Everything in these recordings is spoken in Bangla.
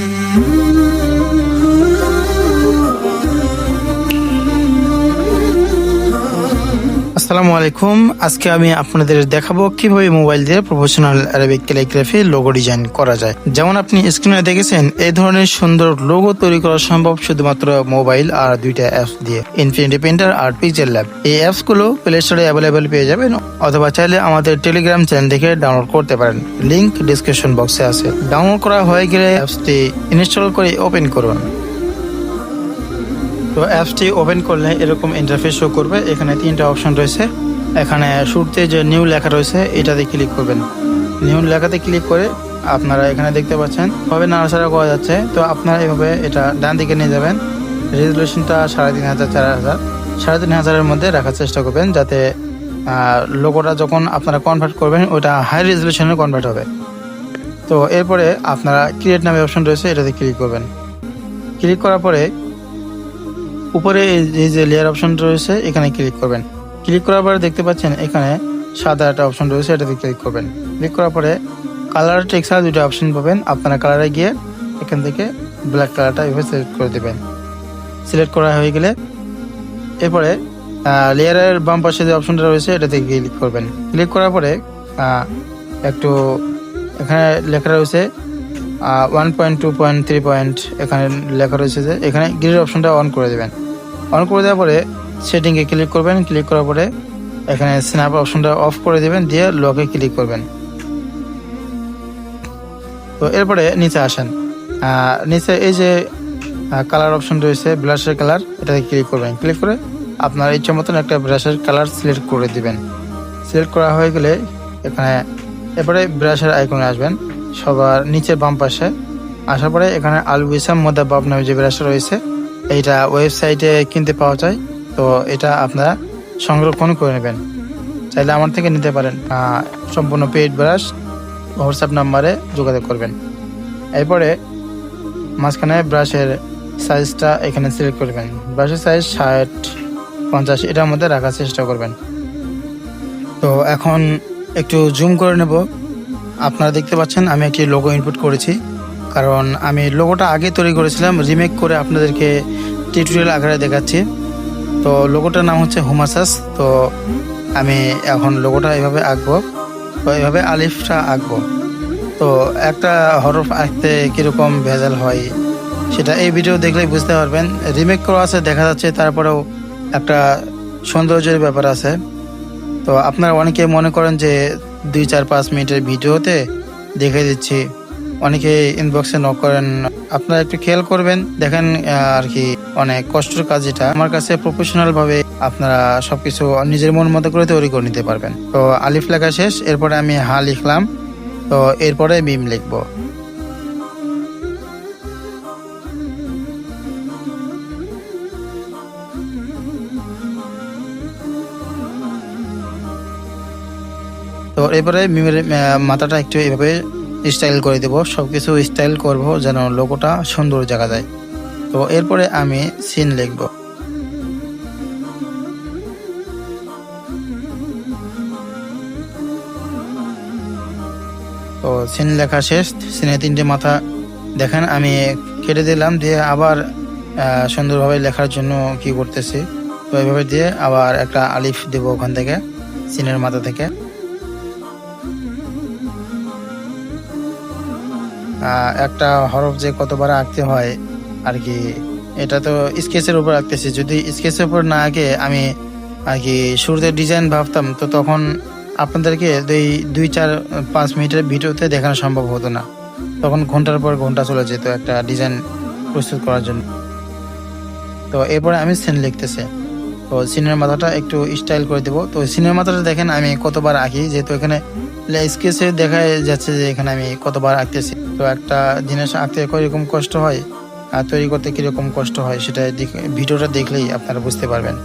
Mm-hmm. আসসালামু আলাইকুম। আজকে আমি আপনাদের দেখাবো কীভাবে মোবাইল দিয়ে professional Arabic calligraphy logo design করা যায়। যেমন আপনি স্ক্রিনে দেখেছেন, এই ধরনের সুন্দর লোগো তৈরি করা সম্ভব শুধুমাত্র মোবাইল আর দুইটা অ্যাপস দিয়ে। ইনফিনিটি প্রিন্টার আর পিকচার ল্যাব এই অ্যাপসগুলো প্লে স্টোরে অ্যাভেলেবেল পেয়ে যাবেন, অথবা চাইলে আমাদের টেলিগ্রাম চ্যানেল থেকে ডাউনলোড করতে পারেন। লিংক ডিসক্রিপশন বক্সে আছে। ডাউনলোড করা হয়ে গেলে অ্যাপসটি ইনস্টল করে ওপেন করুন। তো অ্যাপসটি ওপেন করলে এরকম ইন্টারফেস শো করবে। এখানে তিনটা অপশন রয়েছে। এখানে শুরুতে যে নিউ লেখা রয়েছে, এটাতে ক্লিক করবেন। নিউ লেখাতে ক্লিক করে আপনারা এখানে দেখতে পাচ্ছেন ভাবে নাড়াচাড়া করা যাচ্ছে। তো আপনারা এভাবে এটা ডান দিকে নিয়ে যাবেন। রেজলিউশনটা সাড়ে তিন হাজার, চার হাজার। সাড়ে তিন হাজারের মধ্যে রাখার চেষ্টা করবেন যাতে লোগোটা যখন আপনারা কনভার্ট করবেন, ওটা হাই রেজলিউশনে কনভার্ট হবে। তো এরপরে আপনারা ক্রিয়েট নামে অপশন রয়েছে, এটাতে ক্লিক করবেন। ক্লিক করার পরে উপরে এই যে- লেয়ার অপশন রয়েছে, এখানে ক্লিক করবেন। ক্লিক করার পরে দেখতে পাচ্ছেন এখানে সাদা একটা অপশন রয়েছে, এটাতে ক্লিক করবেন। ক্লিক করার পরে কালার টেক্সচার দুটো অপশন পাবেন। আপনারা কালারে গিয়ে এখান থেকে ব্ল্যাক কালারটা এভাবে সিলেক্ট করে দেবেন। সিলেক্ট করা হয়ে গেলে এরপরে লেয়ারের বাম পাশে যে অপশনটা রয়েছে, এটাতে ক্লিক করবেন। ক্লিক করার পরে একটু এখানে লেখা রয়েছে one point two point three point এখানে লেখা রয়েছে যে, এখানে গ্রিড অপশনটা অন করে দেবেন। অন করে দেওয়ার পরে সেটিংয়ে ক্লিক করবেন ক্লিক করার পরে এখানে স্ন্যাপ অপশনটা অফ করে দেবেন, দিয়ে লকে ক্লিক করবেন। তো এরপরে নিচে আসেন। নিচে এই যে কালার অপশন রয়েছে, ব্রাশের কালার এটাতে ক্লিক করবেন। ক্লিক করে আপনার ইচ্ছা মতন একটা ব্রাশের কালার সিলেক্ট করে দিবেন। সিলেক্ট করা হয়ে গেলে এখানে, এরপরে ব্রাশের আইকনে আসবেন। সবার নিচের বাম পাশে। আসার পরে এখানে আল উইসাম মোদাবাব নামে যে ব্রাশ রয়েছে, এইটা ওয়েবসাইটে কিনতে পাওয়া যায়। তো এটা আপনারা সংরক্ষণ করে নেবেন। চাইলে আমার থেকে নিতে পারেন। সম্পূর্ণ পেইড ব্রাশ, হোয়াটসঅ্যাপ নাম্বারে যোগাযোগ করবেন। এরপরে মাঝখানে ব্রাশের সাইজটা এখানে সিলেক্ট করবেন ব্রাশের সাইজ ষাট, পঞ্চাশ, এটার মধ্যে রাখার চেষ্টা করবেন। তো এখন একটু জুম করে নেব। আপনারা দেখতে পাচ্ছেন, আমি একটি লোগো ইনপুট করেছি। কারণ আমি লোগোটা আগে তৈরি করেছিলাম রিমেক করে আপনাদেরকে টিউটোরিয়াল আকারে দেখাচ্ছি। তো লোগোটার নাম হচ্ছে হুমাসাস তো আমি এখন লোগোটা এভাবে আঁকবো, তো এভাবে আলিফটা আঁকবো। তো একটা হরফ আঁকতে কীরকম ভেজাল হয়, সেটা এই ভিডিও দেখলেই বুঝতে পারবেন। রিমেক করা আছে, দেখা যাচ্ছে, তারপরেও একটা সৌন্দর্যের ব্যাপার আছে। তো আপনারা অনেকে মনে করেন যে দুই চার পাঁচ মিনিটের ভিডিওতে দেখে দিচ্ছি। অনেকে ইনবক্সে নক করেন, আপনারা একটু খেয়াল করবেন, দেখেন আর কি, অনেক কষ্টের কাজ এটা। আমার কাছে প্রফেশনাল ভাবে আপনারা সবকিছু নিজের মন মতো করে তৈরি করে নিতে পারবেন। তো আলিফ লেখা শেষ, এরপরে আমি হা লিখলাম। তো এরপরে মিম লিখব। তো এবারে মিমের মাথাটা একটু এভাবে স্টাইল করে দেবো। সবকিছু স্টাইল করব যেন লোগোটা সুন্দর জায়গা যায় তো এরপরে আমি সিন লিখব। তো সিন লেখা শেষ। সিনে তিনটে মাথা দেখেন, আমি কেটে দিলাম দিয়ে আবার সুন্দরভাবে লেখার জন্য কি করতেছি। তো এভাবে দিয়ে আবার একটা আলিফ দেবো ওখান থেকে সিনের মাথা থেকে। একটা হরফ যে কতবার আঁকতে হয় আর কি, এটা তো স্কেচের উপর আঁকতেছি। যদি স্কেচের উপর না আঁকে আমি আর কি শুরুতে ডিজাইন ভাবতাম, তো তখন আপনাদেরকে দুই দুই চার, পাঁচ মিনিটের ভিডিওতে দেখানো সম্ভব হতো না। তখন ঘণ্টার পর ঘণ্টা চলে যেত একটা ডিজাইন প্রস্তুত করার জন্য। তো এরপরে আমি সিন লিখতেছি। তো সিনের মাথাটা একটু স্টাইল করে দেবো। তো সিনের মাথাটা দেখেন, আমি কতবার আঁকি, যেহেতু এখানে স্কেচে দেখা যাচ্ছে যে এখানে আমি কতবার আঁকতেছি। তো একটা জিনিস আঁকতে কীরকম কষ্ট হয়? আর তৈরি করতে কীরকম কষ্ট হয় সেটা ভিডিওটা দেখলেই আপনারা বুঝতে পারবেন।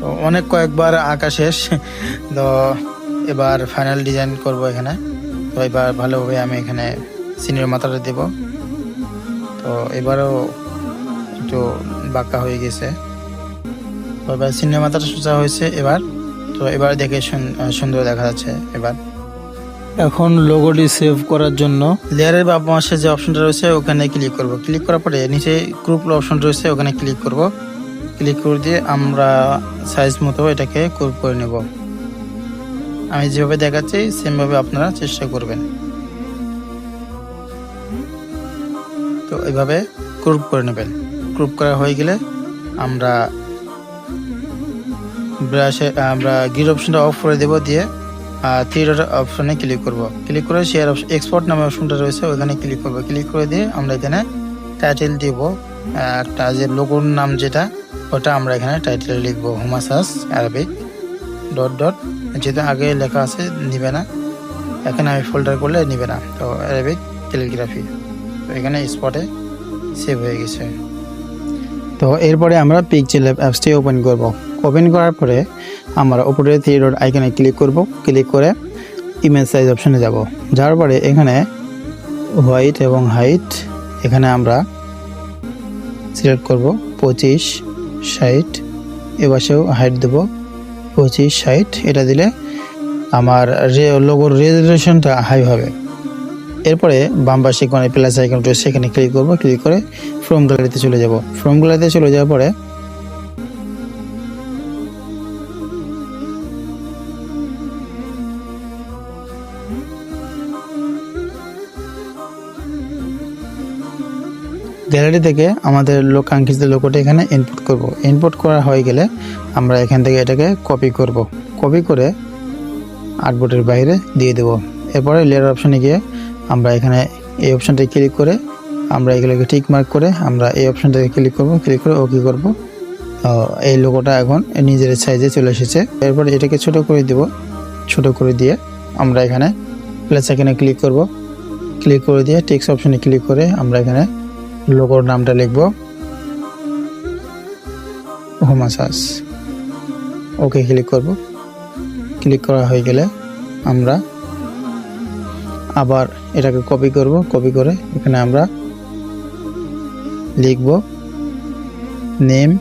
তো অনেক কয়েকবার আঁকা শেষ। তো এবার ফাইনাল ডিজাইন করব এখানে। তো এবার ভালোভাবে আমি এখানে সিনিয়র মাথাটা দেব। তো এবারও একটু বাঁকা হয়ে গেছে। তো এবার সিনেমাটাটা সোজা হয়েছে এবার। তো এবার দেখে সুন- সুন্দর দেখা যাচ্ছে এবার। এখন লোগোটি সেভ করার জন্য। লেয়ারের বা পাশে যে অপশনটা রয়েছে ওখানে ক্লিক করব। ক্লিক করার পরে নিচে গ্রুপ অপশন রয়েছে ওখানে ক্লিক করব। ক্লিক করে দিয়ে আমরা সাইজ মতো এটাকে গ্রুপ করে নেব। আমি যেভাবে দেখাচ্ছি সেমভাবে আপনারা চেষ্টা করবেন। তো এইভাবে গ্রুপ করে নেবেন। গ্রুপ করা হয়ে গেলে আমরা ব্রাশে আমরা গির অপশনটা অফ করে দেবো দিয়ে ডট অপশনে ক্লিক করব। ক্লিক করে শেয়ার অপশন এক্সপোর্ট নামে অপশনটা রয়েছে ওখানে ক্লিক করব। ক্লিক করে দিয়ে আমরা এখানে টাইটেল দিব একটা যে লোগোর নাম যেটা, ওটা আমরা এখানে টাইটেল লিখব হোমাসাস অ্যারাবিক ডট ডট যেহেতু আগে লেখা আছে, নিবে না। এখানে আমি ফোল্ডার করলে নিবে না, তো অ্যারাবিক টেলিগ্রাফি তো এখানে স্পটে সেভ হয়ে গেছে। তো এরপরে আমরা পিকচেল অ্যাপসটি ওপেন করব। ওপেন করার পরে আমরা উপরে থ্রি ডট আইকনে ক্লিক করব। ক্লিক করে ইমেজ সাইজ অপশানে যাব। যাওয়ার পরে এখানে হোয়াইট এবং হাইট এখানে আমরা সিলেক্ট করব। পঁচিশ, ষাট এবাসেও হাইট দেব। পঁচিশ, ষাট, এটা দিলে আমার রে লোগোর রেজুলেশনটা হাই হবে। এরপরে বাম পাশে কোনো প্লাস আইকন রয়েছে, সেখানে ক্লিক করব। ক্লিক করে ফ্রম গ্যালারিতে চলে যাব। ফ্রম গ্যালারিতে চলে যাওয়ার পরে গ্যালারি থেকে আমাদের লোক কাঙ্ক্ষিত লোকটা এখানে ইনপুট করব। ইনপুট করা হয়ে গেলে আমরা এখান থেকে এটাকে কপি করব। কপি করে আর্টবোর্ডের বাইরে দিয়ে দেব। এরপরে লেয়ার অপশানে গিয়ে আমরা এখানে এই অপশনটায় ক্লিক করে আমরা এগুলোকে টিক মার্ক করে আমরা এই অপশানটাকে ক্লিক করব। ক্লিক করে ওকে করব। এই লোগোটা এখন নিজের সাইজে চলে এসেছে। এরপরে এটাকে ছোট করে দেব। ছোট করে দিয়ে আমরা এখানে প্লাস এখানে ক্লিক করব। ক্লিক করে দিয়ে টেক্সট অপশানে ক্লিক করে আমরা এখানে লোগোর নামটা লিখব। হোমাসাস ওকে ক্লিক করব। ক্লিক করা হয়ে গেলে আমরা আবার এটাকে কপি করব। কপি করে এখানে আমরা লিখব নেম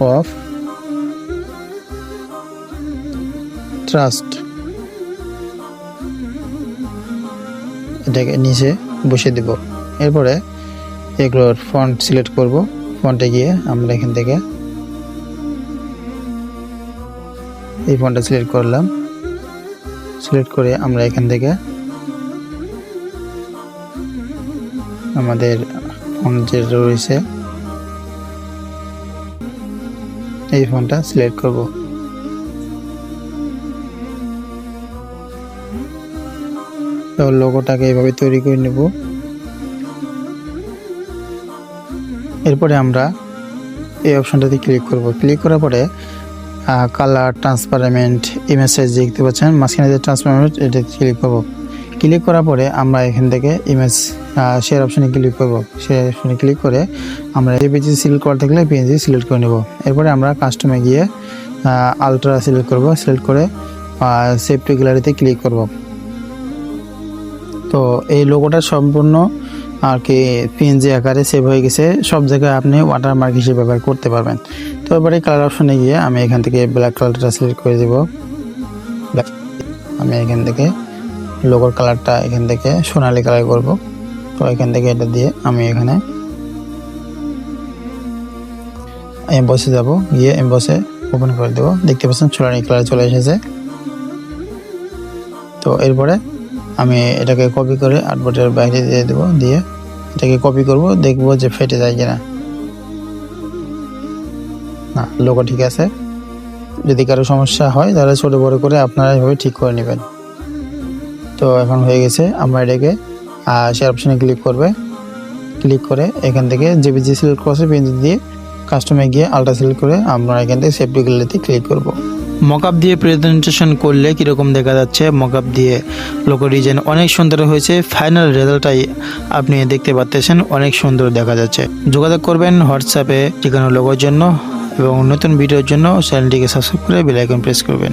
অফ ট্রাস্ট। এটাকে নিচে বসে দেব। এরপরে এগুলোর ফন্ট সিলেক্ট করব। ফন্টে গিয়ে আমরা এখান থেকে এই ফন্টটা সিলেক্ট করলাম। সিলেক্ট করে আমরা এখান থেকে আমাদের ফন্ট যে রয়েছে, এই ফোনটা সিলেক্ট করব। তো লোগোটাকে এইভাবে তৈরি করে নেব। এরপরে আমরা এই অপশনটাতে ক্লিক করব। ক্লিক করার পরে কালার ট্রান্সপারেন্ট ইমেজ সাইজ দেখতে পাচ্ছেন। মাঝখানে যে ট্রান্সপারেন্ট এটা ক্লিক করব। ক্লিক করার পরে আমরা এখান থেকে ইমেজ শেয়ার অপশনে ক্লিক করব। শেয়ার অপশনে ক্লিক করে আমরা এই সিলেক্ট করা থাকলে পিএনজি সিলেক্ট করে নেব। এরপরে আমরা কাস্টমে গিয়ে আলট্রা সিলেক্ট করব। সিলেক্ট করে সেভ টু গ্যালারিতে ক্লিক করব। তো এই লোগোটা সম্পূর্ণ আর কি পিএনজি আকারে সেভ হয়ে গেছে। সব জায়গায় আপনি ওয়াটারমার্ক হিসেবে ব্যবহার করতে পারবেন। তো এবারে কালার অপশনে গিয়ে আমি এখান থেকে ব্ল্যাক কালারটা সিলেক্ট করে দেব। আমি এখান থেকে লোগোর কালারটা এখান থেকে সোনালি কালার করব। তো এখান থেকে এটা দিয়ে আমি এখানে এমবসে যাব। গিয়ে এমবসে ওপেন করে দেবো। দেখতে পাচ্ছেন সোনালি কালার চলে এসেছে। তো এরপরে আমি এটাকে কপি করে আর্টবোর্ডের বাইরে দিয়ে দেবো, দিয়ে এটাকে কপি করব, দেখব যে ফেটে যায় কিনা। না লোগো ঠিক আছে। যদি কারও সমস্যা হয়, তাহলে ছোটো বড় করে আপনারা এভাবে ঠিক করে নেবেন। তো এখন হয়ে গেছে আমরা এটাকে। শেয়ার অপশানে ক্লিক করবে। ক্লিক করে এখান থেকে জেপিজি সিলেক্ট করছে পেন্সিল দিয়ে কাস্টমে গিয়ে আলট্রা সিলেক্ট করে আমরা এখান থেকে সেফটি গ্যালারিতে ক্লিক করব। মকআপ দিয়ে প্রেজেন্টেশন করলে কীরকম দেখা যাচ্ছে? মকআপ দিয়ে লোকো ডিজাইন অনেক সুন্দর হয়েছে। ফাইনাল রেজাল্টটাই আপনি দেখতে পাচ্ছেন, অনেক সুন্দর দেখা যাচ্ছে। যোগাযোগ করবেন হোয়াটসঅ্যাপে ঠিকানো লোগোর জন্য এবং নতুন ভিডিওর জন্য চ্যানেলটিকে সাবস্ক্রাইব করে বেলাইকন প্রেস করবেন।